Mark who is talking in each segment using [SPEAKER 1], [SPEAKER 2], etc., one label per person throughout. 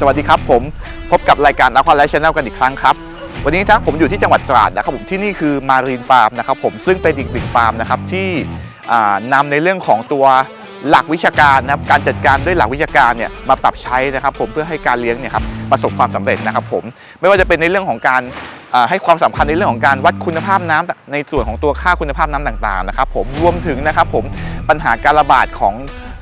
[SPEAKER 1] สวัสดีครับผมพบกับรายการนักคอนไลฟ์ชแนลกันอีกครั้งครับ วันนี้นะครับผมอยู่ที่จังหวัดตราดนะครับผมที่นี่คือมารีนฟาร์มนะครับผมซึ่งเป็นอีกหนึ่งฟาร์มนะครับที่อ่านำในเรื่องของตัวหลักวิชาการนะครับการจัดการด้วยหลักวิชาการเนี่ยมาปรับใช้นะครับผมเพื่อให้การเลี้ยงเนี่ยครับประสบความสำเร็จนะครับผมไม่ว่าจะเป็นในเรื่องของการให้ความสำคัญในเรื่องของการวัดคุณภาพน้ำในส่วนของตัวค่าคุณภาพน้ำต่างๆนะครับผมรวมถึงนะครับผมปัญหาการระบาดของ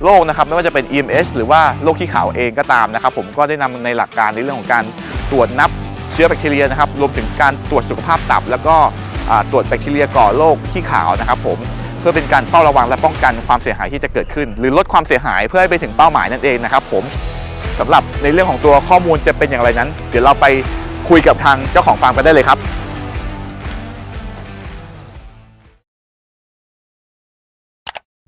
[SPEAKER 1] โรคนะครับไม่ว่าจะเป็น EMS หรือว่าโรคขี้ขาวเองก็ตามนะครับผมก็ได้นำในหลักการในเรื่องของการตรวจนับเชื้อแบคทีเรียนะครับรวมถึงการตรวจสุขภาพตับ แล้วก็ตรวจแบคทีเรียก่อโรคขี้ขาวนะครับผมเพื่อเป็นการเฝ้าระวังและป้องกันความเสียหายที่จะเกิดขึ้น หรือลดความเสียหายเพื่อให้ไปถึงเป้าหมายนั่นเองนะครับผมสำหรับในเรื่องของตัวข้อมูลจะเป็นอย่างไรนั้น เดี๋ยวเราไปคุยกับทางเจ้าของฟาร์มกันได้เลยครับ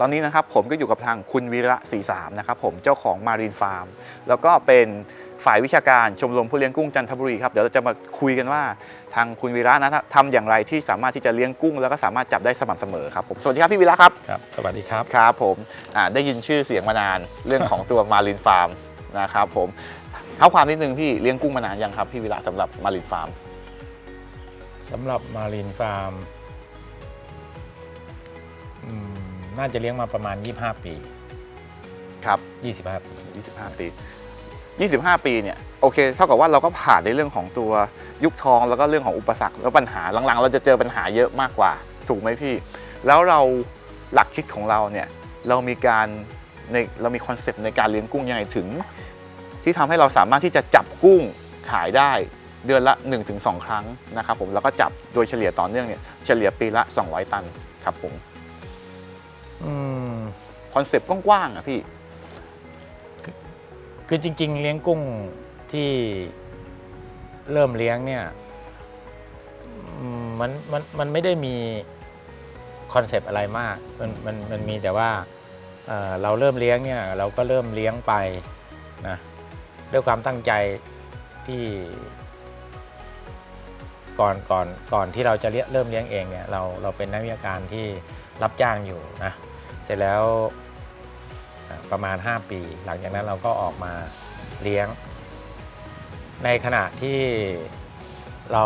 [SPEAKER 1] ตอนนี้นะครับผมก็อยู่กับทางคุณวีระศรีสามนะครับผมเจ้าของมารีนฟาร์มแล้วก็เป็นฝ่ายวิชาการชมรมผู้เลี้ยงกุ้งจันทบุรีครับเดี๋ยวเราจะมาคุยกันว่าทางคุณวีระนะทำอย่างไรที่สามารถที่จะเลี้ยงกุ้ง แล้วก็สามารถจับได้สม่ำเสมอครับผมสวัสดีครับพี่วีระครับ
[SPEAKER 2] ครับ สวัสดีครับ
[SPEAKER 1] ครับผมอ่าได้ยินชื่อเสียงมานานเรื่องของตัวมารีนฟาร์มนะครับผมเท้าความนิดนึงพี่เลี้ยงกุ้งมานานยังครับพี่วีระสำหรับมารีนฟาร์ม
[SPEAKER 2] สำหรับมารีนฟาร์มอืม น่าจะเลี้ยงมาประมาณ 25 ปี
[SPEAKER 1] ครับ
[SPEAKER 2] 25 ปี
[SPEAKER 1] 25 ปี 25 ปีเนี่ยโอเคเท่ากับว่าเราก็ผ่านในเรื่องของตัวยุคทองแล้วก็เรื่องของอุปสรรคแล้วปัญหาหลังๆ เราจะเจอปัญหาเยอะมากกว่า ถูกไหมพี่ แล้วเราหลักคิดของเราเนี่ยเรามีการในเรามีคอนเซปต์ในการเลี้ยงกุ้งยังไงถึง ที่ทำให้เราสามารถที่จะจับกุ้งขายได้เดือนละ 1-2 ครั้งนะครับผมแล้วก็จับโดยเฉลี่ยต่อเนื่องเนี่ยเฉลี่ยปีละ 200 ตันครับผม
[SPEAKER 2] อืม
[SPEAKER 1] ค อนเซปต์กว้างๆอะพี่
[SPEAKER 2] คือจริง ๆ เลี้ยงกุ้งที่เริ่มเลี้ยงเนี่ยมันมันมันไม่ได้มีคอนเซปต์อะไรมาก มันมันมันมีแต่ว่าเเราเริ่มเลี้ยงเนี่ยเราก็เริ่มเลี้ยงไปนะด้วยความตั้งใจที่ก่อนก่อนก่อนที่เราจะเริ่มเลี้ยงเองเนี่ยเราเราเป็นนักวิชาการที่รับจ้างอยู่นะเสร็จแล้ว ประมาณ 5 ปี หลังจากนั้นเราก็ออกมาเลี้ยง ในขณะที่เรา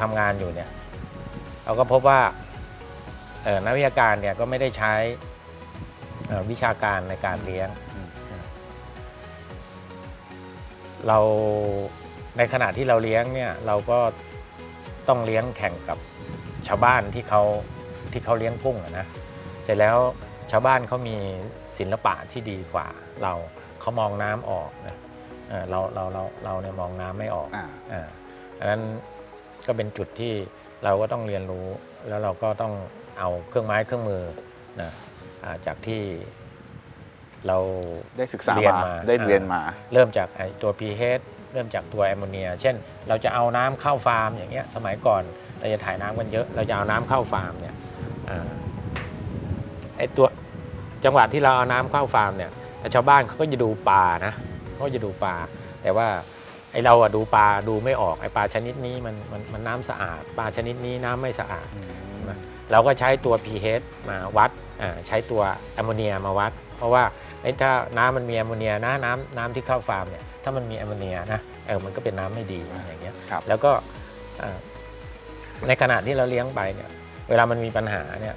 [SPEAKER 2] ทำงานอยู่เนี่ยเราก็พบว่านักวิชาการเนี่ยก็ไม่ได้ใช้วิชาการในการเลี้ยง เราในขณะที่เราเลี้ยงเนี่ยเราก็ต้องเลี้ยงแข่งกับชาวบ้านที่เขาที่เขาเลี้ยงกุ้งนะ เสร็จแล้วชาวบ้านเขามี ศิลปะที่ดีกว่าเราเขามองน้ำออกนะเอ่อเราเราเราเราเนี่ยมองน้ำไม่ออก
[SPEAKER 1] อ่า
[SPEAKER 2] อ่าอันนั้นก็เป็นจุดที่เราก็ต้องเรียนรู้ แล้วเราก็ต้องเอาเครื่องไม้เครื่องมือนะอ่าจากที่เรา
[SPEAKER 1] ได้ศึกษา
[SPEAKER 2] เรียน
[SPEAKER 1] มา
[SPEAKER 2] มา
[SPEAKER 1] ได้เรียนมา
[SPEAKER 2] เริ่มจากไอ้ตัว pH เริ่มจากตัวแอมโมเนีย เช่น เราจะเอาน้ำเข้าฟาร์มอย่างเงี้ยสมัยก่อนเราจะถ่ายน้ำกันเยอะ เราจะเอาน้ำเข้าฟาร์มเนี่ยอ่าไอ้ตัว จังหวะที่เราเอาน้ำเข้าฟาร์มเนี่ยชาวบ้านเขาก็จะดูปลานะเขาก็จะดูปลา แต่ว่าไอ้เราอะดูปลาดูไม่ออกไอ้ปลาชนิดนี้มันมันมันน้ำสะอาด ปลาชนิดนี้น้ำไม่สะอาด เราก็ใช้ตัว pH มาวัดอ่าใช้ตัวแอมโมเนียมาวัด เพราะว่าเอ้ยถ้าน้ำมันมีแอมโมเนียนะน้ำน้ำที่เข้าฟาร์มเนี่ยถ้ามันมีแอมโมเนียนะเออมันก็เป็นน้ำไม่ดีอย่างเงี้ย
[SPEAKER 1] ครับ
[SPEAKER 2] แล้วก็อ่าในขณะที่เราเลี้ยงไปเนี่ยเวลามันมีปัญหาเนี่ย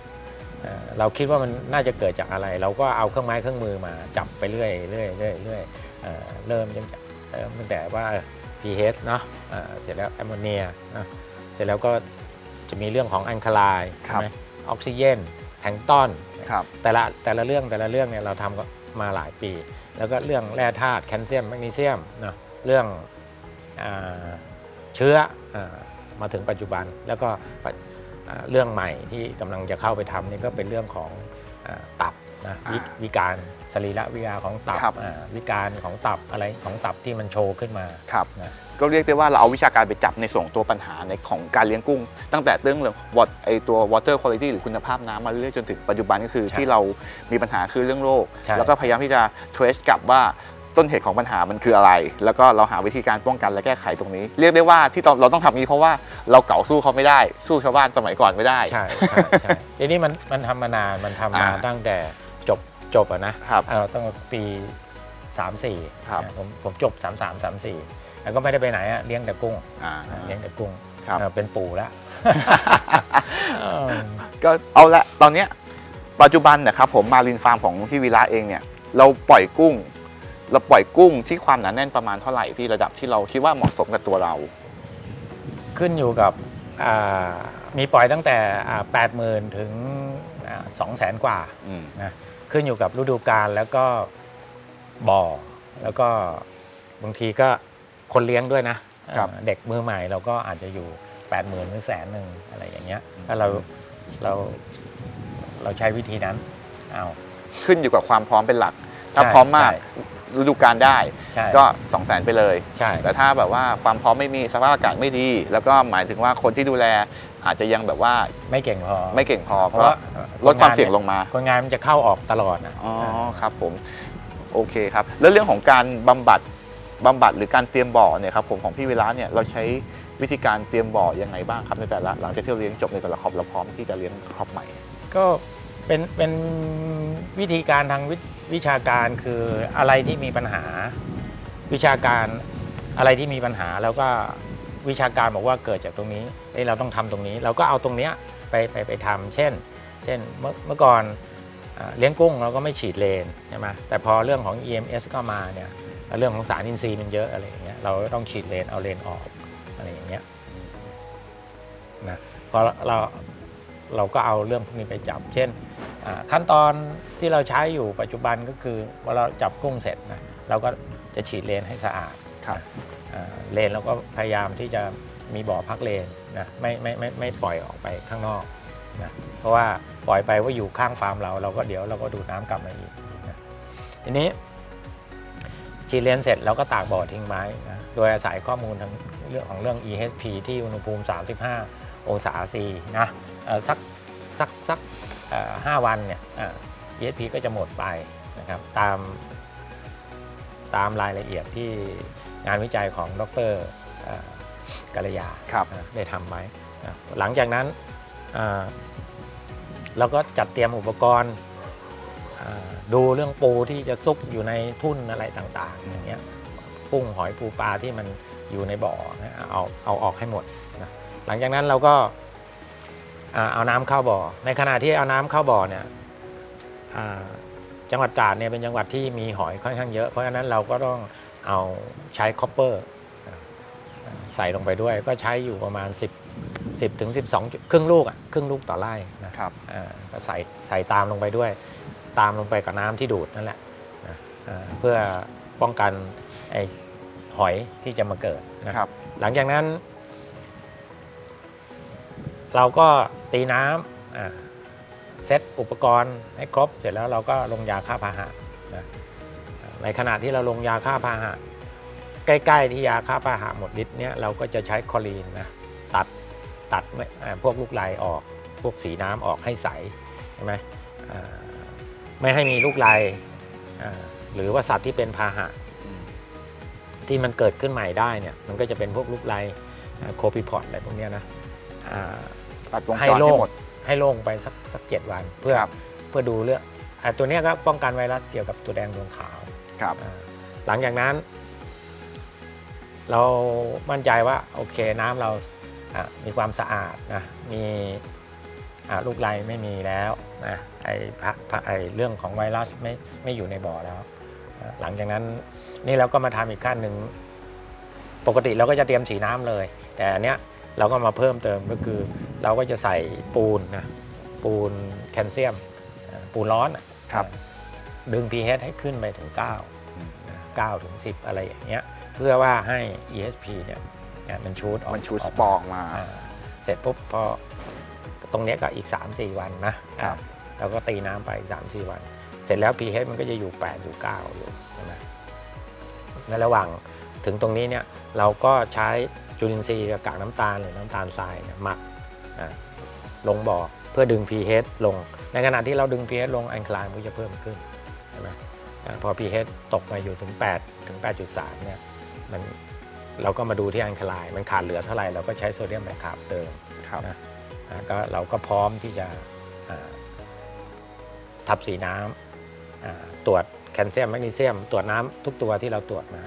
[SPEAKER 2] เอ่อเราคิดว่ามันน่าจะเกิดจากอะไร เราก็เอาเครื่องไม้เครื่องมือมาจับไปเรื่อยเรื่อยเรื่อยเรื่อยเอ่อเริ่มตั้งแต่เริ่มตั้งแต่ว่า pH เนาะอ่าเสร็จแล้วแอมโมเนียนะเสร็จแล้วก็จะมีเรื่องของอัลคาไลน์
[SPEAKER 1] ครับ
[SPEAKER 2] ใช่ไหมออกซิเจนแพลงก์ตอน
[SPEAKER 1] ครับ
[SPEAKER 2] แต่ละแต่ละเรื่องแต่ละเรื่องเนี่ยเราทำก็มาหลายปี แล้วก็เรื่องแร่ธาตุแคลเซียมแมกนีเซียมเนาะเรื่องอาเชื้ออามาถึงปัจจุบันแล้วก็ปัจอ่า เรื่องใหม่ที่กำลังจะเข้าไปทำนี่ก็เป็นเรื่องของอาตับนะวิ
[SPEAKER 1] อ่า
[SPEAKER 2] วิการสรีระวิทยาของตับ
[SPEAKER 1] ครับ
[SPEAKER 2] อ่าวิการของตับอะไรของตับที่มันโชว์ขึ้นมา
[SPEAKER 1] ครับ
[SPEAKER 2] นะ
[SPEAKER 1] ก็เรียกได้ว่าเราเอาวิชาการไปจับในส่วนของตัวปัญหาในของการเลี้ยงกุ้ง ตั้งแต่เรื่องเรื่องวอตไอตัว water quality หรือคุณภาพน้ำมาเรื่อยๆจนถึงปัจจุบันก็คือ
[SPEAKER 2] ใช่
[SPEAKER 1] ที่เรามีปัญหาคือเรื่องโรค
[SPEAKER 2] ใช่
[SPEAKER 1] แล้วก็พยายามที่จะ trace กลับว่า ต้นเหตุของปัญหามันคืออะไร แล้วก็เราหาวิธีการป้องกันและแก้ไขตรงนี้ เรียกได้ว่าที่เราเราต้องทำอย่างนี้เพราะว่าเราเก่าสู้เขาไม่ได้ สู้ชาวบ้านสมัยก่อนไม่ได้
[SPEAKER 2] ใช่ใช่ใช่ทีนี้มันมันทำมานานมันทำมา
[SPEAKER 1] อ่า
[SPEAKER 2] ตั้งแต่จบจบอะนะครับเออตั้งแต่ปี 3 4
[SPEAKER 1] ครับ
[SPEAKER 2] ผมผมจบ 3 3 3 4 แล้วก็ไม่ได้ไปไหนอะเลี้ยงแต่กุ้ง
[SPEAKER 1] อ่า
[SPEAKER 2] เลี้ยงแต่กุ้ง
[SPEAKER 1] ครับ
[SPEAKER 2] เออเป็นปู่แล้วเออ
[SPEAKER 1] ก็เอาละตอนเนี้ยปัจจุบันนะครับผมมารินฟาร์มของพี่วีระเองเนี่ยเราปล่อยกุ้ง เราปล่อยกุ้งที่ความหนาแน่นประมาณเท่าไหร่ที่ระดับที่เราคิดว่าเหมาะสมกับตัวเรา
[SPEAKER 2] ขึ้นอยู่กับอ่ามีปล่อยตั้งแต่แปดหมื่นถึงสองแสนกว่า
[SPEAKER 1] อืม
[SPEAKER 2] นะขึ้นอยู่กับฤดูกาลแล้วก็บ่อ แล้วก็บางทีก็คนเลี้ยงด้วยนะครับ เอ่อเด็กมือใหม่เราก็อาจจะอยู่8ปดหมื่นหรือแสนหนึ่งอะไรอย่างเงี้ยถ้าเราเราเราใช้วิธีนั้นเอา
[SPEAKER 1] ขึ้นอยู่กับความพร้อมเป็นหลัก ถ้า
[SPEAKER 2] ใช่
[SPEAKER 1] พร้อมมาก
[SPEAKER 2] ใช่
[SPEAKER 1] ฤดูกาลได้
[SPEAKER 2] ใช่
[SPEAKER 1] ก็2 0 0แสนไปเลย
[SPEAKER 2] ใช่
[SPEAKER 1] แต่ถ้าแบบว่าความพร้อมไม่มีสภาพอากาศไม่ดี แล้วก็หมายถึงว่าคนที่ดูแลอาจจะยังแบบว่า
[SPEAKER 2] ไม่เก่งพอ
[SPEAKER 1] ไม่เก่งพอ
[SPEAKER 2] เพ
[SPEAKER 1] ก็
[SPEAKER 2] ราะว่า
[SPEAKER 1] ลดความเสี่ยงลงมา
[SPEAKER 2] คนงานมันจะเข้าออกตลอดนะ
[SPEAKER 1] อ๋อครับผมโอเคครับ แล้วเรื่องของการบำบัดบำบัดหรือการเตรียมบ่อเนี่ยครับผมของพี่เวลาเนี่ยเราใช้วิธีการเตรียมบ่อยังไงบ้างครับในแต่ละหลังจากที่เราเลี้ยงจบในแต่ละครอบเราพร้อมที่จะเลี้ยงครอบใหม่
[SPEAKER 2] ก็ เป็นเป็นวิธีการทางวิวิชาการคืออะไรที่มีปัญหา วิชาการอะไรที่มีปัญหาแล้วก็วิชาการบอกว่าเกิดจากตรงนี้เอ้ยเราต้องทำตรงนี้ เราก็เอาตรงเนี้ยไปไปไปทำเช่น เช่นเมื่อเมื่อก่อนเลี้ยงกุ้งเราก็ไม่ฉีดเลนใช่ไหมแต่พอเรื่องของ EMS ก็มาเนี่ยเรื่องของสารอินทรีย์มันเยอะอะไรอย่างเงี้ยเราต้องฉีดเลนเอาเลนออกอะไรอย่างเงี้ยนะพอเรา เราก็เอาเรื่องพวกนี้ไปจับ เช่นอ่าขั้นตอนที่เราใช้อยู่ปัจจุบันก็คือเวลาเราจับกุ้งเสร็จนะเราก็จะฉีดเลนให้สะอาด
[SPEAKER 1] ครับ
[SPEAKER 2] อ่าเลนเราก็พยายามที่จะมีบ่อพักเลนนะไม่ไม่ไม่ไม่ปล่อยออกไปข้างนอกนะเพราะว่าปล่อยไปว่าอยู่ข้างฟาร์มเราเราก็เดี๋ยวเราก็ดูดน้ำกลับมาอีกนะทีนี้ฉีดเลนเสร็จเราก็ตากบ่อทิ้งไว้นะโดยอาศัยข้อมูลทางเรื่องของเรื่อง EHP ที่อุณหภูมิ 35 องศาซีนะเอ่อสักสักสักเอ่อห้าวันเนี่ยอ่า EHP ก็จะหมดไปนะครับตามตามรายละเอียดที่งานวิจัยของดรเอ่อกัลยา
[SPEAKER 1] ครับ
[SPEAKER 2] นะได้ทำไว้นะหลังจากนั้นอ่าเราก็จัดเตรียมอุปกรณ์อ่าดูเรื่องปูที่จะซุกอยู่ในทุ่นอะไรต่างๆอย่างเงี้ยกุ้งหอยปูปลาที่มันอยู่ในบ่อนะเอาเอาออกให้หมดนะ หลังจากนั้นเราก็อ่าเอาน้ำเข้าบ่อ ในขณะที่เอาน้ำเข้าบ่อเนี่ยอ่าจังหวัดตราดเนี่ยเป็นจังหวัดที่มีหอยค่อนข้างเยอะ เพราะฉะนั้นเราก็ต้องเอาใช้คอปเปอร์ใส่ลงไปด้วย ก็ใช้อยู่ประมาณ 10 10ถึง12จุดครึ่งลูกอะครึ่งลูกต่อไร่นะครับอ่าก็ใส่ใส่ตามลงไปด้วย ตามลงไปกับน้ำที่ดูดนั่นแหละนะอ่าเพื่อป้องกันไอ้หอยที่จะมาเกิดนะครับ หลังจากนั้น เราก็ตีน้ำเซตอุปกรณ์ให้ครบ เสร็จแล้วเราก็ลงยาฆ่าพาหะนะในขณะที่เราลงยาฆ่าพาหะ ใกล้ ๆ ที่ยาฆ่าพาหะหมดฤทธิ์เนี่ยเราก็จะใช้คอลีนนะตัดตัดพวกลูกลายออก พวกสีน้ำออกให้ใสใช่ไหมไม่ให้มีลูกลายอ่หรือว่าสัตว์ที่เป็นพาหะ ที่มันเกิดขึ้นใหม่ได้เนี่ยมันก็จะเป็นพวกลูกลายโคปิพอดอะไรพวกเนี้ยนะอ่า
[SPEAKER 1] ตัดวง
[SPEAKER 2] ให้
[SPEAKER 1] จร
[SPEAKER 2] โล่
[SPEAKER 1] ให้
[SPEAKER 2] ง
[SPEAKER 1] หมด
[SPEAKER 2] ให้โล่งไปสักสักเจ็ดวัน เพื่อ
[SPEAKER 1] ครับ
[SPEAKER 2] เพื่อดูเรื่องอ่าตัวเนี้ยก็ป้องกันไวรัสเกี่ยวกับตัวแดงดวงขาว
[SPEAKER 1] ครับ
[SPEAKER 2] อ่าหลังจากนั้น เรามั่นใจว่าโอเคน้ำเราอะมีความสะอาดนะมีอะลูกไรไม่มีแล้วนะไอพะพะไอเรื่องของไวรัสไม่ไม่อยู่ในบ่อแล้วอะหลังจากนั้นนี่เราก็มาทำอีกขั้นหนึ่ง ปกติเราก็จะเตรียมสีน้ำเลย แต่อันเนี้ยเราก็มาเพิ่มเติมก็คือ เราก็จะใส่ปูนนะปูนแคลเซียมอะปูนร้อนอะ
[SPEAKER 1] ครับ
[SPEAKER 2] ดึง pH ให้ขึ้นไปถึง 9 9ถึง10 อะไรอย่างเงี้ยเพื่อว่าให้ ESP เนี่ยเนี่ยมันชูดออก
[SPEAKER 1] มันชูด
[SPEAKER 2] อ
[SPEAKER 1] ส
[SPEAKER 2] อก
[SPEAKER 1] ปอร์ออกมา
[SPEAKER 2] อ่าเสร็จปุ๊บพอตรงเนี้ยก็อีก 3-4 วันนะครับเราก็ตีน้ำไปอีก 3-4 วัน เสร็จแล้ว pH มันก็จะอยู่ 8 อยู่ 9 อยู่ใช่ไหมในระหว่างถึงตรงนี้เนี่ยเราก็ใช้จุลินทรีย์กับกากน้ำตาลหรือน้ำตาลทรายเนี่ยหมักอ่า ลงบ่อเพื่อดึง pH ลง ในขณะที่เราดึง pH ลงแอนคลายมันก็จะเพิ่มขึ้นใช่ไหมอ่าพอ pH ตกมาอยู่ถึง 8 ถึง 8.3 เนี่ยมันเราก็มาดูที่แอนคลาย มันขาดเหลือเท่าไหร่เราก็ใช้โซเดียมไบคาร์บเติม
[SPEAKER 1] ครับ
[SPEAKER 2] นะอ่าก็เราก็พร้อมที่จะอ่าทับสีน้ำอ่าตรวจแคลเซียมแมกนีเซียม ตรวจน้ำทุกตัวที่เราตรวจมา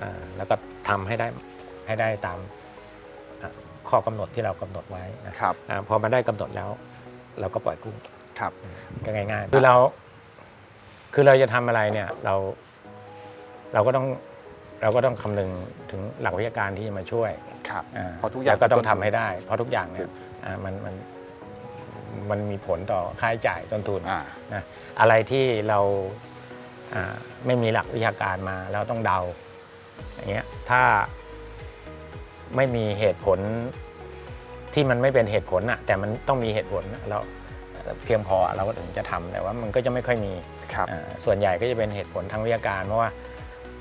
[SPEAKER 2] อ่าแล้วก็ทำให้ได้ให้ได้ตามอ่า ข้อกำหนดที่เรากำหนดไว้นะครับอาพอมาได้กำหนดแล้ว เราก็ปล่อยกุ้ง
[SPEAKER 1] ครับ
[SPEAKER 2] ก็ง่ายๆ คือเรา คือเราจะทำอะไรเนี่ยเราเราก็ต้องเราก็ต้องคำนึงถึงหลักวิชาการที่จะมาช่วย
[SPEAKER 1] ครับ
[SPEAKER 2] อ่
[SPEAKER 1] เพราะทุกอย่าง
[SPEAKER 2] เก็ต้อง
[SPEAKER 1] ต้นทุน
[SPEAKER 2] ทำให้ได้ เพราะทุกอย่างเนี่ยอ่ามันมันมันมีผลต่อค่าใช้จ่ายต้นทุน
[SPEAKER 1] อ่า
[SPEAKER 2] นะอะไรที่เราอ่าไม่มีหลักวิชาการมาแล้วต้องเดาอย่างเงี้ยถ้า ไม่มีเหตุผลที่มันไม่เป็นเหตุผลอะแต่มันต้องมีเหตุผลเราเพียงพอเราก็ถึงจะทำแต่ว่ามันก็จะไม่ค่อยมี
[SPEAKER 1] ครับ
[SPEAKER 2] อ่าส่วนใหญ่ก็จะเป็นเหตุผลทางวิทยาการเพราะว่า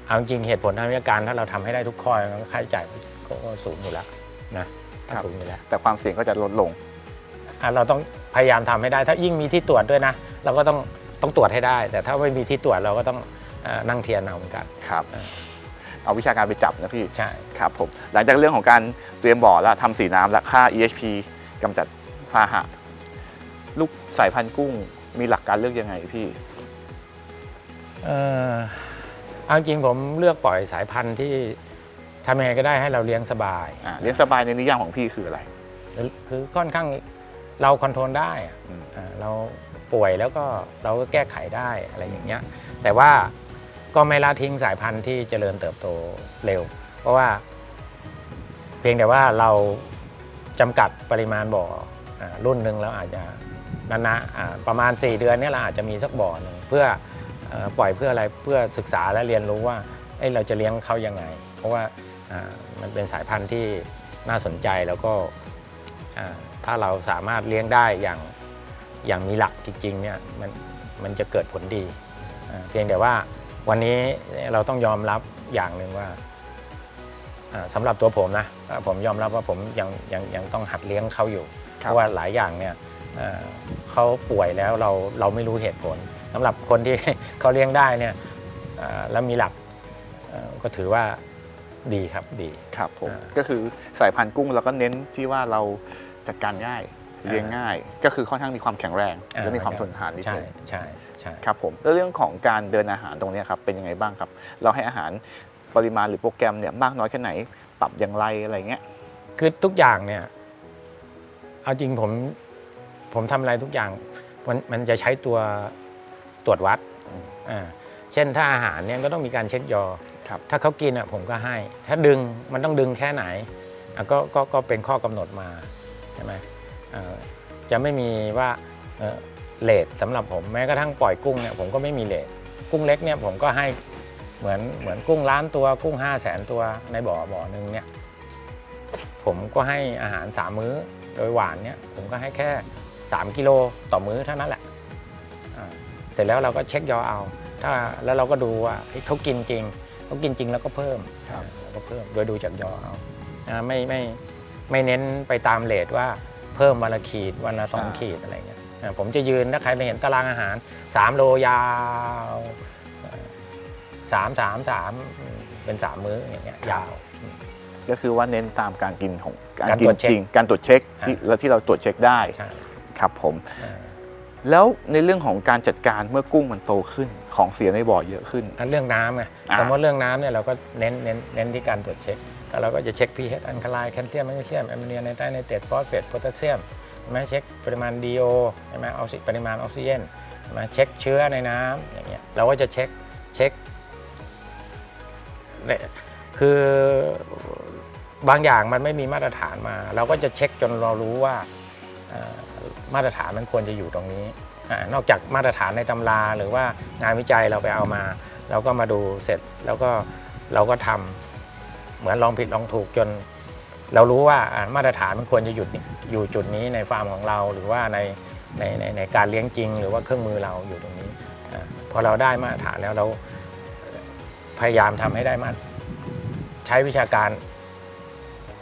[SPEAKER 2] เอาจริงเหตุผลทางวิทยาการถ้าเราทำให้ได้ทุกข้อมันก็ค่าใช้จ่ายก็ก็สูงอยู่แล้วนะสูงอยู่แล้ว
[SPEAKER 1] แต่ความเสี่ยงก็จะลดลง
[SPEAKER 2] อะเราต้องพยายามทำให้ได้ ถ้ายิ่งมีที่ตรวจด้วยนะ เราก็ต้องต้องตรวจให้ได้ แต่ถ้าไม่มีที่ตรวจเราก็ต้องเอ่อนั่งเทียนเอาเหมือนกัน
[SPEAKER 1] ครับ
[SPEAKER 2] อ่า
[SPEAKER 1] เอาวิชาการไปจับนะพี่
[SPEAKER 2] ใช่
[SPEAKER 1] ครับผมหลังจากเรื่องของการเตรียมบ่อแล้วทำสีน้ำและค่า EHP กำจัดพาหะ ลูกสายพันธุ์กุ้งมีหลักการเลือกยังไงพี่
[SPEAKER 2] เอ่อเอาจริงผมเลือกปล่อยสายพันธุ์ที่ทำยังไงก็ได้ให้เราเลี้ยงสบาย
[SPEAKER 1] อ่าเลี้ยงสบายในนิยามของพี่คืออะไร
[SPEAKER 2] คือคือค่อนข้างเราคอนโทรลได้อะ
[SPEAKER 1] อืม
[SPEAKER 2] อ่าเราป่วยแล้วก็เราก็แก้ไขได้อะไรอย่างเงี้ย แต่ว่า ก็ไม่ละทิ้งสายพันธุ์ที่เจริญเติบโตเร็ว เพราะว่าเพียงแต่ว่าเราจำกัดปริมาณบ่ออรุ่นหนึ่งแล้วอาจจะนานๆอ่าประมาณ 4 เดือนนี่ยเราอาจจะมีสักบ่อหนึ่งเพื่ออปล่อยเพื่ออะไรเพื่อศึกษาและเรียนรู้ว่าเเราจะเลี้ยงเขายังไง เพราะว่ามันเป็นสายพันธุ์ที่น่าสนใจแล้วก็ถ้าเราสามารถเลี้ยงได้อย่างอย่างมีหลักจริงๆเนี่ยมันมันจะเกิดผลดี เพียงแต่ว่า วันนี้เราต้องยอมรับอย่างหนึ่งว่าอ่าสำหรับตัวผมนะอ่าผมยอมรับว่าผมยังยังยังต้องหัดเลี้ยงเขาอยู่
[SPEAKER 1] ครับ
[SPEAKER 2] เพราะว่าหลายอย่างเนี่ยเอ่อเขาป่วยแล้วเราเราไม่รู้เหตุผลสำหรับคนที่เขาเลี้ยงได้เนี่ยเอ่อแล้วมีหลักเอ่อก็ถือว่าดีครับดี
[SPEAKER 1] ครับผม
[SPEAKER 2] อ่า
[SPEAKER 1] ก็คือสายพันธุ์กุ้งเราก็เน้นที่ว่าเราจัดการง่าย
[SPEAKER 2] อ่า
[SPEAKER 1] เลี้ยงง่าย ก็คือค่อนข้างมีความแข็งแรง
[SPEAKER 2] อ่า
[SPEAKER 1] และมีความทนทานนิด
[SPEAKER 2] ใช่
[SPEAKER 1] นึง
[SPEAKER 2] ใช่ใช่
[SPEAKER 1] ครับผมแล้วเรื่องของการเดินอาหารตรงเนี้ยครับเป็นยังไงบ้างครับ เราให้อาหารปริมาณหรือโปรแกรมเนี่ยมากน้อยแค่ไหน ปรับอย่างไรอะไรเงี้ย
[SPEAKER 2] คือทุกอย่างเนี่ยเอาจริงผมผมทำอะไรทุกอย่างมันมันจะใช้ตัวตรวจวัดอ่าเช่นถ้าอาหารเนี่ยก็ต้องมีการเช็คยอ
[SPEAKER 1] ครับ
[SPEAKER 2] ถ้าเขากินอะผมก็ให้ ถ้าดึงมันต้องดึงแค่ไหนอะก็ก็ก็เป็นข้อกำหนดมาใช่ไหมเอ่อ จะไม่มีว่าเอ่อเลทสำหรับผมแม้กระทั่งปล่อยกุ้งเนี่ยผมก็ไม่มีเลทกุ้งเล็กเนี่ยผมก็ให้เหมือนเหมือนกุ้งล้านตัวกุ้ง5 0 0แสนตัวในบ่อบ่อหนึ่งเนี่ยผมก็ให้อาหาร 3 มื้อโดยหวานเนี่ยผมก็ให้แค่ 3 กิโลต่อมื้อเท่านั้นแหละอ่าเสร็จแล้วเราก็เช็คยอเอา ถ้าแล้วเราก็ดูว่าเฮ้ยเขากินจริงเขากินจริงแล้วก็เพิ่ม
[SPEAKER 1] ครับ
[SPEAKER 2] แล้วก็เพิ่มโดยดูจากยอเอาอ่าไม่ไม่ไม่เน้นไปตามเลทว่า เพิ่มวันละขีดวันละสองขีดอะไรเงี้ยอ่าผมจะยืนถ้าใครไปเห็นตารางอาหาร 3 โลยาวสามสามสามเป็นสามมื้ออย่างเงี้ยยาว
[SPEAKER 1] ก็คือว่าเน้นตามการกินของการ
[SPEAKER 2] การ
[SPEAKER 1] กิ
[SPEAKER 2] ตรวจเช็ค
[SPEAKER 1] จริง การตรวจเช็คที่
[SPEAKER 2] อ่า
[SPEAKER 1] แล้วที่เราตรวจเช็คได้
[SPEAKER 2] ใช่
[SPEAKER 1] ครับผม
[SPEAKER 2] อ่า
[SPEAKER 1] แล้วในเรื่องของการจัดการเมื่อกุ้งมันโตขึ้นของเสียในบ่อเยอะขึ้น
[SPEAKER 2] อันเรื่องน้ำไง
[SPEAKER 1] อ่า
[SPEAKER 2] สมมติเรื่องน้ำเนี่ยเราก็เน้นเน้นเน้นที่การตรวจเช็ค แล้วเราก็จะเช็ค pH อันคลายแคลเซียมแมกนีเซียมแอมโมเนียไนไตรไนเตรตฟอสเฟตโพแทสเซียมใช่ไหมเช็คปริมาณ DO ใช่ไหมออกซิปริมาณออกซิเจนใช่ไหมเช็คเชื้อในน้ำอย่างเงี้ยเราก็จะเช็คเช็คเนี่ยคือบางอย่างมันไม่มีมาตรฐานมา เราก็จะเช็คจนเรารู้ว่ามาตรฐานมันควรจะอยู่ตรงนี้อนอกจากมาตรฐานในตำราหรือว่างานวิจัยเราไปเอามา เราก็มาดูเสร็จแล้วก็เราก็ทำ เหมือนลองผิดลองถูกจน เรารู้ว่าอ่ามาตรฐานมันควรจะหยุดอยู่จุดนี้ในฟาร์มของเรา หรือว่าในในในในการเลี้ยงจริง หรือว่าเครื่องมือเราอยู่ตรงนี้อาพอเราได้มาตรฐานแล้วเราพยายามทำให้ได้มาใช้วิชาการ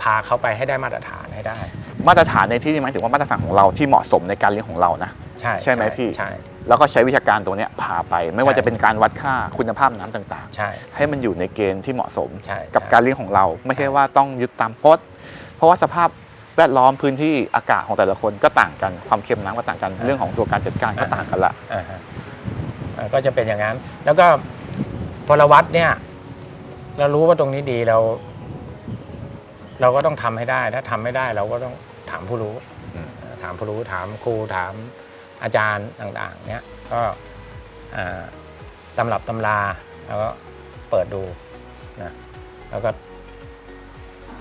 [SPEAKER 2] พาเขาไปให้ได้มาตรฐานให้ได้
[SPEAKER 1] มาตรฐานในที่นี้หมายถึงว่ามาตรฐานของเราที่เหมาะสมในการเลี้ยงของเรานะ
[SPEAKER 2] ใช่
[SPEAKER 1] ใช่ไหมพี่
[SPEAKER 2] ใช่
[SPEAKER 1] แล้วก็ใช้วิชาการตรงเนี้ยพาไป ไม่ว่า
[SPEAKER 2] ใช่
[SPEAKER 1] จะเป็นการวัดค่าคุณภาพน้ำต่าง
[SPEAKER 2] ใช่
[SPEAKER 1] ๆให้มันอยู่ในเกณฑ์ที่เหมาะสม
[SPEAKER 2] ใช่
[SPEAKER 1] กับ
[SPEAKER 2] ใช่
[SPEAKER 1] การเลี้ยงของเรา ไม่ใช่ว่าต้องยึดตามโพสต์เพราะว่าสภาพแวดล้อมพื้นที่อากาศของแต่ละคนก็ต่างกันความเค็มน้ำก็ต่างกันเรื่องของตัวการจัดการก็ต่างกันละ
[SPEAKER 2] อ่าฮะอ่าก็จะเป็นอย่างนั้น แล้วก็พลวัตเนี่ย เรารู้ว่าตรงนี้ดีเรา เราก็ต้องทำให้ได้ ถ้าทำไม่ได้ เราก็ต้องถามผู้รู้
[SPEAKER 1] อืม
[SPEAKER 2] อ่าถามผู้รู้ถามครูถาม อาจารย์ต่างๆเนี่ยก็อ่าตำรับตำราแล้วก็เปิดดูนะแล้วก็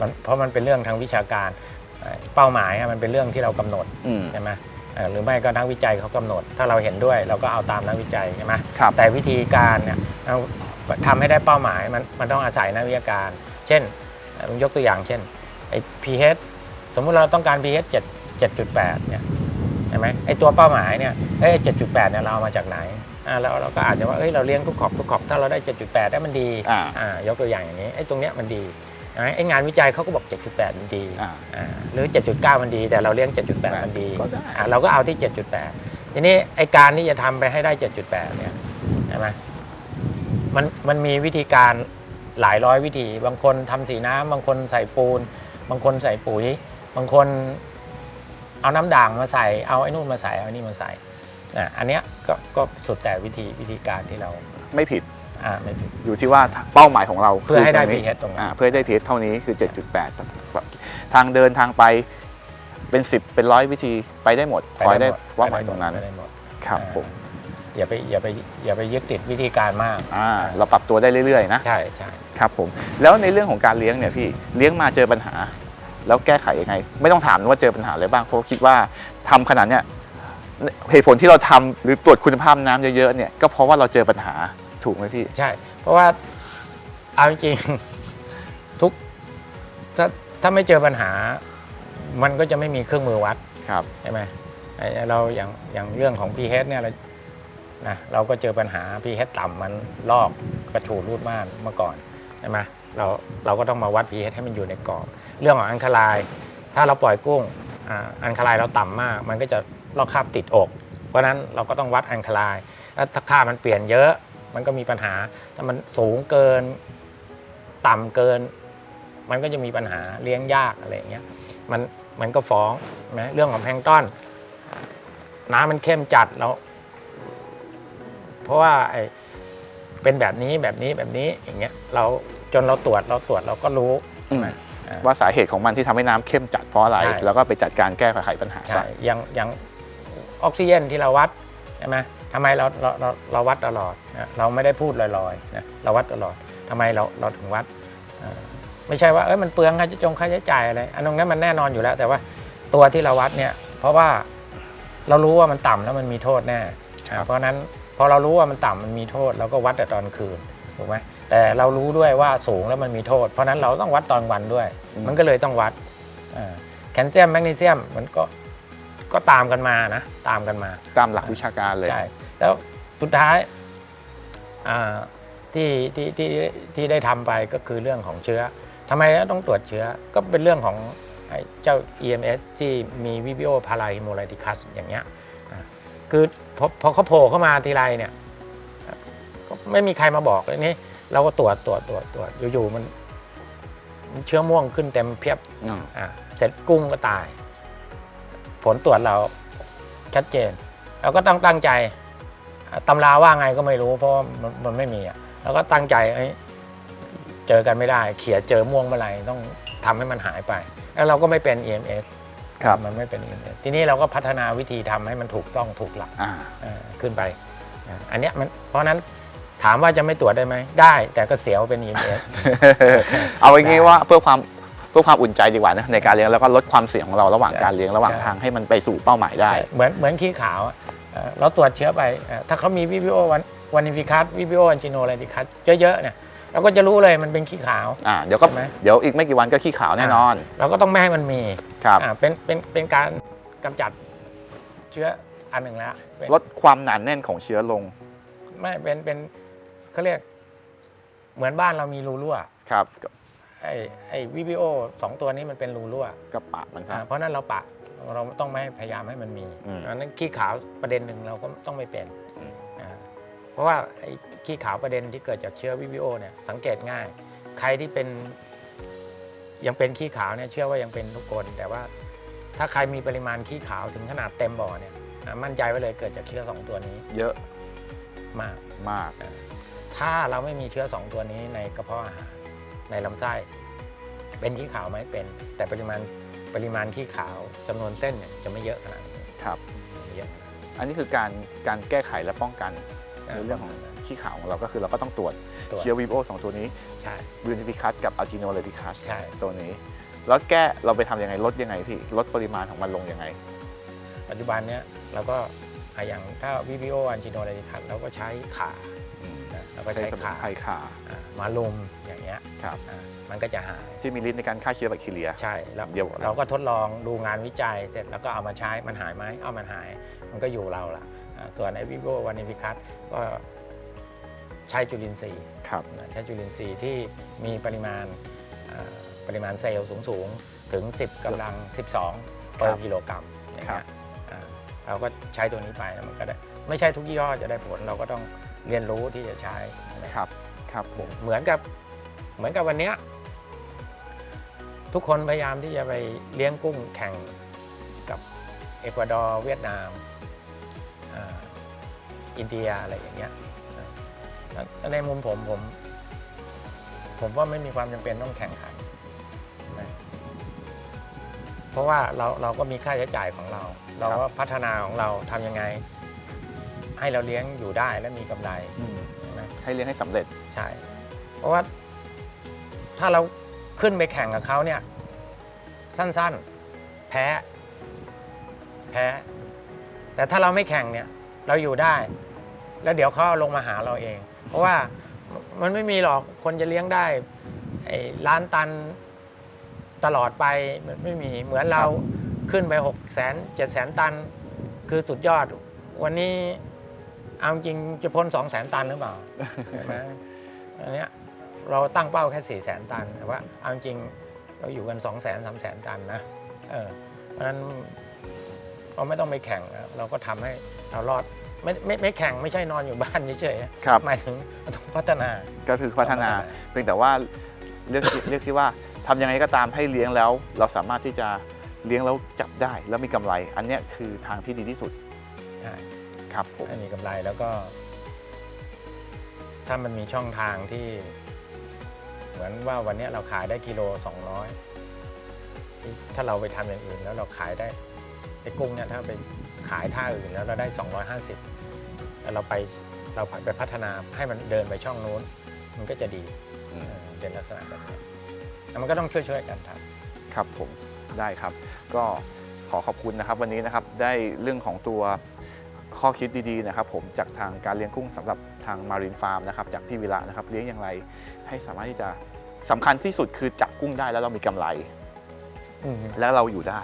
[SPEAKER 2] มันเพราะมันเป็นเรื่องทางวิชาการเอ่อเป้าหมายอะมันเป็นเรื่องที่เรากำหนด
[SPEAKER 1] อืม
[SPEAKER 2] ใช่ไหมเอ่อหรือไม่ก็นักวิจัยเขากำหนด ถ้าเราเห็นด้วยเราก็เอาตามนักวิจัยใช่ไหม
[SPEAKER 1] ครับ
[SPEAKER 2] แต่วิธีการเนี่ยเราทำให้ได้เป้าหมายมันมันต้องอาศัยนักวิชาการ เช่นเอ่อผมยกตัวอย่างเช่นไอ้ pH สมมุติเราต้องการ pH 7 7.8เนี่ย ใช่ไหมไอ้ตัวเป้าหมายเนี่ยเอ้ย7.8เนี่ยเราเอามาจากไหนอ่าแล้วเราก็อาจจะว่าเอ้ยเราเลี้ยงทุกขอบทุกขอบถ้าเราได้ 7.8ได้มันดี
[SPEAKER 1] อ่า
[SPEAKER 2] อ่ายกตัวอย่างอย่างนี้ไอ้ตรงเนี้ยมันดีใช่ไหมไอ้งานวิจัยเขาก็บอก 7.8 มันดี
[SPEAKER 1] อ่า
[SPEAKER 2] อ่าหรือ 7.9 มันดี แต่เราเลี้ยง 7.8 มันดี
[SPEAKER 1] ก็ได้
[SPEAKER 2] อ่าเราก็เอาที่ 7.8 ทีนี้ไอการที่จะทำไปให้ได้ 7.8 เนี่ยใช่ไหมมันมันมีวิธีการหลายร้อยวิธี บางคนทำสีน้ำบางคนใส่ปูน บางคนใส่ปุ๋ย บางคน เอาน้ำด่างมาใส่เอาไอ้นู่นมาใส่เอาไอ้นี่มาใส่อะอันเนี้ยก็ก็สุดแต่วิธีวิธีการที่เรา
[SPEAKER 1] ไม่ผิด
[SPEAKER 2] อ่าไม่ผิด
[SPEAKER 1] อยู่ที่ว่าเป้าหมายของเรา
[SPEAKER 2] เพื่อให้ได้
[SPEAKER 1] คืตรงนี้
[SPEAKER 2] pH ตรงนั้น
[SPEAKER 1] อ่าเพื่อให้ได้ pH เท่านี้คือ 7.8 ทางเดินทางไปเป็น 10 เป็นร้อยวิธีไปได้หมดขอให้ได้
[SPEAKER 2] หม
[SPEAKER 1] ว่าหมายตรงนั้น
[SPEAKER 2] ไปได้หมด
[SPEAKER 1] ครับ
[SPEAKER 2] อ่า
[SPEAKER 1] ผม
[SPEAKER 2] อย่าไปอย่าไปอย่าไปยึดติดวิธีการมาก
[SPEAKER 1] อ่าเราปรับตัวได้เรื่อยๆนะ
[SPEAKER 2] ใช่ใช่
[SPEAKER 1] ครับผมแล้วในเรื่องของการเลี้ยงเนี่ยพี่เลี้ยงมาเจอปัญหา แล้วแก้ไขยังไง ไม่ต้องถามว่าเจอปัญหาอะไรบ้างเพราะคิดว่าทำขนาดเนี้ยเหตุผลที่เราทำหรือตรวจคุณภาพน้ำเยอะๆเนี่ยก็เพราะว่าเราเจอปัญหาถูกไหมพี่
[SPEAKER 2] ใช่ เพราะว่าเอาจริงๆทุกถ้าถ้าไม่เจอปัญหา มันก็จะไม่มีเครื่องมือวัด
[SPEAKER 1] ครับ
[SPEAKER 2] ใช่ไหมไอ้เราอย่างอย่างเรื่องของ pH เนี่ยเรานะเราก็เจอปัญหา pH ต่ำมันลอกกระฉูดรูดม่านเมื่อก่อน ใช่ไหมเราเราก็ต้องมาวัด pH ให้มันอยู่ในกรอบ เรื่องของอันคลาย ถ้าเราปล่อยกุ้งอันคลายเราต่ำมาก มันก็จะลอกคราบติดอก เพราะนั้นเราก็ต้องวัดอันคลายแล้วถ้าค่ามันเปลี่ยนเยอะ มันก็มีปัญหา ถ้ามันสูงเกิน ต่ำเกิน มันก็จะมีปัญหาเลี้ยงยากอะไรอย่างเงี้ยมันมันก็ฟ้องใช่ไหมเรื่องของแพลงต้อนน้ำมันเข้มจัดแล้ว เพราะว่าไอ้ เป็นแบบนี้แบบนี้แบบนี้อย่างเงี้ยเราจนเราตรวจเราตรวจเราก็รู้ใช่ไหมอ่า
[SPEAKER 1] ว่าสาเหตุของมันที่ทำให้น้ำเข้มจัดเพราะอะไร
[SPEAKER 2] ใช่
[SPEAKER 1] แล้วก็ไปจัดการแก้ไขปัญหา
[SPEAKER 2] ใช่
[SPEAKER 1] ไป
[SPEAKER 2] อย่างอย่างออกซิเจนที่เราวัดใช่ไหมทำไมเราเราเราเราวัดตลอดนะเราไม่ได้พูดลอยๆนะเราวัดตลอดทำไมเราเราถึงวัดอ่าไม่ใช่ว่าเอ้ยมันเปลืองค่าใช้จงค่าใช้จ่ายอะไรอันตรงนั้นมันแน่นอนอยู่แล้ว แต่ว่าตัวที่เราวัดเนี่ยเพราะว่าเรารู้ว่ามันต่ำแล้วมันมีโทษแน่อ่าเพราะฉะนั้นพ อเรารู้ว่ามันต่ำมันมีโทษเราก็วัดแต่ตอนคืนถูกไหมแต่เรารู้ด้วยว่าสูงแล้วมันมีโทษ เพราะฉะนั้นเราต้องวัดตอนวันด้วย มันก็เลยต้องวัดอ่าแคลเซียมแมกนีเซียมมันก็ก็ตามกันมานะตามกันมา
[SPEAKER 1] ตามหลักวิชาการเลย
[SPEAKER 2] ใช่แล้วสุดท้ายอ่าที่ที่ที่ที่ได้ทำไปก็คือเรื่องของเชื้อทำไมต้องตรวจเชื้อก็เป็นเรื่องของไอ้เจ้า EMS ที่มี Vibrio p a r a h e m o l y t i c u s อย่างเงี้ยอ่า คือพอพอเขาโผล่เข้ามาทีไรเนี่ยก็ไม่มีใครมาบอกเลยนี่เราก็ตรวจตรวจตรวจตรวจอยู่ๆมันมันเชื้อม่วงขึ้นเต็มเพียบ
[SPEAKER 1] อืม
[SPEAKER 2] อะเสร็จกุ้งก็ตาย ผลตรวจเราชัดเจนเราก็ต้องตั้งใจอะตำราว่าไงก็ไม่รู้ เพราะว่ามันมันไม่มีอะเราก็ตั้งใจเอ้ยเจอกันไม่ได้ เขียเจอม่วงเมื่อไหร่ต้องทำให้มันหายไป แล้วเราก็ไม่เป็น EMS
[SPEAKER 1] ครับ
[SPEAKER 2] มันไม่เป็น EMS ทีนี้เราก็พัฒนาวิธีทำให้มันถูกต้องถูกหลัก
[SPEAKER 1] อ่า
[SPEAKER 2] เอ่อขึ้นไปอะอันเนี้ยมันเพราะฉะนั้นถามว่าจะไม่ตรวจได้ไหมได้แต่ก็เสียวเป็น EMS
[SPEAKER 1] เอาไว้งี้ว่าเพื่อความเพื่อความอุ่นใจดีกว่านะในการเลี้ยงแล้วก็ลดความเสี่ยงของเราระหว่างการเลี้ยงระหว่าง
[SPEAKER 2] ใช่
[SPEAKER 1] ทางให้มันไปสู่เป้าหมายได้
[SPEAKER 2] เหมือนเหมือนขี้ขาวอะเอ่อเราตรวจเชื้อไปเอ่อถ้าเขามีวิบิโอวันวานิฟิคัสวิบิโออันจิโนไลติคัสเยอะๆเนี่ยเราก็จะรู้เลยมันเป็นขี้ขาว
[SPEAKER 1] อ่าเดี๋ยวก็
[SPEAKER 2] ใช่ไหม
[SPEAKER 1] เดี๋ยวอีกไม่กี่วันก็ขี้ขาวแน่นอน
[SPEAKER 2] เราก็ต้องไม่ให้มันมี
[SPEAKER 1] ครับ
[SPEAKER 2] อ่าเป็นเป็นเป็นการกำจัดเชื้ออันหนึ่งแล้วเป็น
[SPEAKER 1] ลดความหนาแน่นของเชื้อลง
[SPEAKER 2] ไม่เป็นเป็นเขาเรียกเหมือนบ้านเรามีรูรั่ว
[SPEAKER 1] ครับก็
[SPEAKER 2] ไอ้ไอ้วิบิโอสองตัวนี้มันเป็นรูรั่ว
[SPEAKER 1] กระปะมันค
[SPEAKER 2] อ่า
[SPEAKER 1] รับ
[SPEAKER 2] เพราะฉะนั้นเราปะเราต้องไม่ให้พยายามให้มันมี
[SPEAKER 1] อืม
[SPEAKER 2] อันนั้นขี้ขาวประเด็นหนึ่งเราก็ต้องไม่เป็น
[SPEAKER 1] อืม
[SPEAKER 2] อ่าเพราะว่าไอ้ขี้ขาวประเด็นที่เกิดจากเชื้อวิบิโอเนี่ยสังเกตง่าย ใครที่เป็น ยังเป็นขี้ขาวเนี่ยเชื่อว่ายังเป็นทุกคน แต่ว่าถ้าใครมีปริมาณขี้ขาวถึงขนาดเต็มบ่อเนี่ยอ่ามั่นใจไว้เลยเกิดจากเชื้อสองตัวนี้
[SPEAKER 1] เยอะ
[SPEAKER 2] มาก
[SPEAKER 1] มาก
[SPEAKER 2] ถ้าเราไม่มีเชื้อสองตัวนี้ในกระเพาะอาหารในลำไส้ เป็นขี้ขาวไหมเป็น แต่ปริมาณปริมาณขี้ขาวจำนวนเส้นเนี่ยจะไม่เยอะขนาดนี้
[SPEAKER 1] ครับ
[SPEAKER 2] ไม่เยอะขนาดนี้
[SPEAKER 1] อันนี้คือการการแก้ไขและป้องกัน
[SPEAKER 2] อ่า
[SPEAKER 1] ในเรื่องของ ขี้ขาวของเราก็คือเราก็ต้องตรวจ
[SPEAKER 2] ตรวจ
[SPEAKER 1] เชื้อวีโอสองตัวนี้
[SPEAKER 2] ใช่
[SPEAKER 1] วินิฟิคัสกับอัลจิโนเลติคัส
[SPEAKER 2] ใช่
[SPEAKER 1] ตัวนี้ แล้วแก้เราไปทำยังไงลดยังไงพี่ลดปริมาณของมันลงยังไง
[SPEAKER 2] ปัจจุบันเนี้ยเราก็อะอย่างถ้าวิบิโออันจิโนไลติคัสเราก็ใช้ขา
[SPEAKER 1] อืม
[SPEAKER 2] นะเราก็ใช้
[SPEAKER 1] สมุน
[SPEAKER 2] ขา
[SPEAKER 1] ไพรขา
[SPEAKER 2] อะมาลุมอย่างเงี้ย
[SPEAKER 1] ครับ
[SPEAKER 2] อะมันก็จะหาย
[SPEAKER 1] ที่มีฤทธิ์ในการฆ่าเชื้อแบคทีเรีย
[SPEAKER 2] ใช่แล้ว
[SPEAKER 1] เดี๋ยว
[SPEAKER 2] เราก็ทดลองดูงานวิจัยเสร็จแล้วก็เอามาใช้มันหายไหมเอามันหาย มันก็อยู่เราละอะส่วนไอวิโบวานิฟิคัสก็ ใช้จุลินทรีย์
[SPEAKER 1] ครับ
[SPEAKER 2] นะใช้จุลินทรีย์ที่มีปริมาณอ่าปริมาณเซลล์สูงๆ ถึง 10กำลัง 12ต่อกิโลกรัมอย่าง
[SPEAKER 1] ครั
[SPEAKER 2] เงี้
[SPEAKER 1] บ
[SPEAKER 2] ยอ่าเราก็ใช้ตัวนี้ไปแล้วมันก็ได้ไม่ใช่ทุกยี่ห้อจะได้ผลเราก็ต้องเรียนรู้ที่จะใช้นะครับ
[SPEAKER 1] ครับผม
[SPEAKER 2] เหมือนกับเหมือนกับวันเนี้ยทุกคนพยายามที่จะไปเลี้ยงกุ้งแข่งกับเอกวาดอร์เวียดนามอ่าอินเดียอะไรอย่างเงี้ยอ่าแล้ว ในมุมผมผม ผมว่าไม่มีความจำเป็นต้องแข่งขันนะเพราะว่าเราเราก็มีค่าใช้จ่ายของเรา เราก็พัฒนาของเราทำยังไง ให้เราเลี้ยงอยู่ได้และมีกำไร
[SPEAKER 1] อืม
[SPEAKER 2] ใช่ไหม
[SPEAKER 1] ให้เลี้ยงให้สำเร็จ
[SPEAKER 2] ใช่ เพราะว่าถ้าเราขึ้นไปแข่งกับเขาเนี่ย สั้นๆ แพ้ แพ้ แต่ถ้าเราไม่แข่งเนี่ย เราอยู่ได้ แล้วเดี๋ยวเขาเอาลงมาหาเราเอง เพราะว่ามันไม่มีหรอกคนจะเลี้ยงได้ไอ้ล้านตันตลอดไปมันไม่มีเหมือนเราขึ้นไป6 0แสนเจ็ดแสนตัน คือสุดยอด วันนี้เอาจริงจะพ้น2 0 0แสนตันหรือเปล่าใช่ไหมอันเนี้ยเราตั้งเป้าแค่4ี่แสนตันแต่ว่าเอาจริงเราอยู่กัน2องแสนสามแสนตันนะเออเพราะฉะนั้นเราไม่ต้องไปแข่งนะเราก็ทำให้เรารอด ไม่ไม่ไม่แข่งไม่ใช่นอนอยู่บ้านเฉยๆนะครับหมายถึงเราต้องพัฒนา
[SPEAKER 1] ก็คือพัฒนาเพียงแต่ว่าเรื่องที่เรื่องที่ว่าทำยังไงก็ตามให้เลี้ยงแล้ว เราสามารถที่จะเลี้ยงแล้วจับได้ แล้วมีกำไร อันเนี้ยคือทางที่ดีที่สุด
[SPEAKER 2] ใช่
[SPEAKER 1] ครับผม
[SPEAKER 2] ให้มีกำไรแล้วก็ ถ้ามันมีช่องทางที่ เหมือนว่าวันเนี้ยเราขายได้กิโล200ถ้าเราไปทำอย่างอื่นแล้วเราขายได้ไอ้กุ้งเนี่ยถ้าไป ขายท่าอื่นแล้วเราได้ 250แล้วเราไปเราไปพัฒนาให้มันเดินไปช่องนู้น มันก็จะดี
[SPEAKER 1] อืม
[SPEAKER 2] เออเป็นลักษณะแบบนี้แล้วมันก็ต้องช่วยๆกันท
[SPEAKER 1] ครับผมได้ครับ ก็ขอขอบคุณนะครับ วันนี้นะครับได้เรื่องของตัวข้อคิดดีๆนะครับ ผมจากทางการเลี้ยงกุ้งสำหรับทางมารินฟาร์มนะครับจากพี่วิระนะครับเลี้ยงอย่างไรให้สามารถที่จะสำคัญที่สุดคือจับกุ้งได้แล้วเรามีกำไรำ
[SPEAKER 2] อืม
[SPEAKER 1] แล้วเราอยู่ได้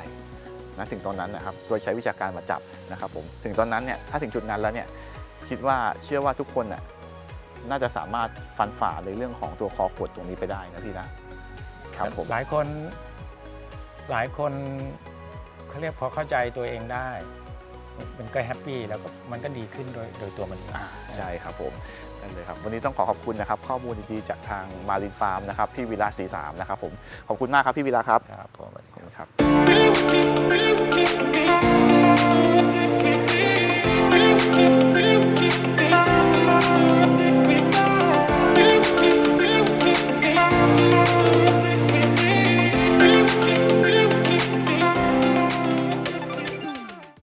[SPEAKER 1] นะถึงตอนนั้นนะครับโดยใช้วิชาการมาจับนะครับผมถึงตอนนั้นเนี่ยถ้าถึงจุดนั้นแล้วเนี่ยคิดว่าเชื่อว่าทุกคนน่ะน่าจะสามารถฟันฝ่าในเรื่องของตัวคอขวดตรงนี้ไปได้นะพี่นะครับผม
[SPEAKER 2] หลายคนหลายคนเขาเรียกพอเข้าใจตัวเองได้ มันก็แฮปปี้แล้วก็มันก็ดีขึ้นโดยโดยตัวมันเอง
[SPEAKER 1] อ่าใช่ครับผมนั่นเลยครับวันนี้ต้องขอขอบคุณนะครับ ข้อมูลดีๆจากทางมารินฟาร์มนะครับพี่วิระสีสามนะครับผมขอบคุณมากครับพี่วิระครับ
[SPEAKER 2] ครับผม
[SPEAKER 1] ขอบคุณครับ me.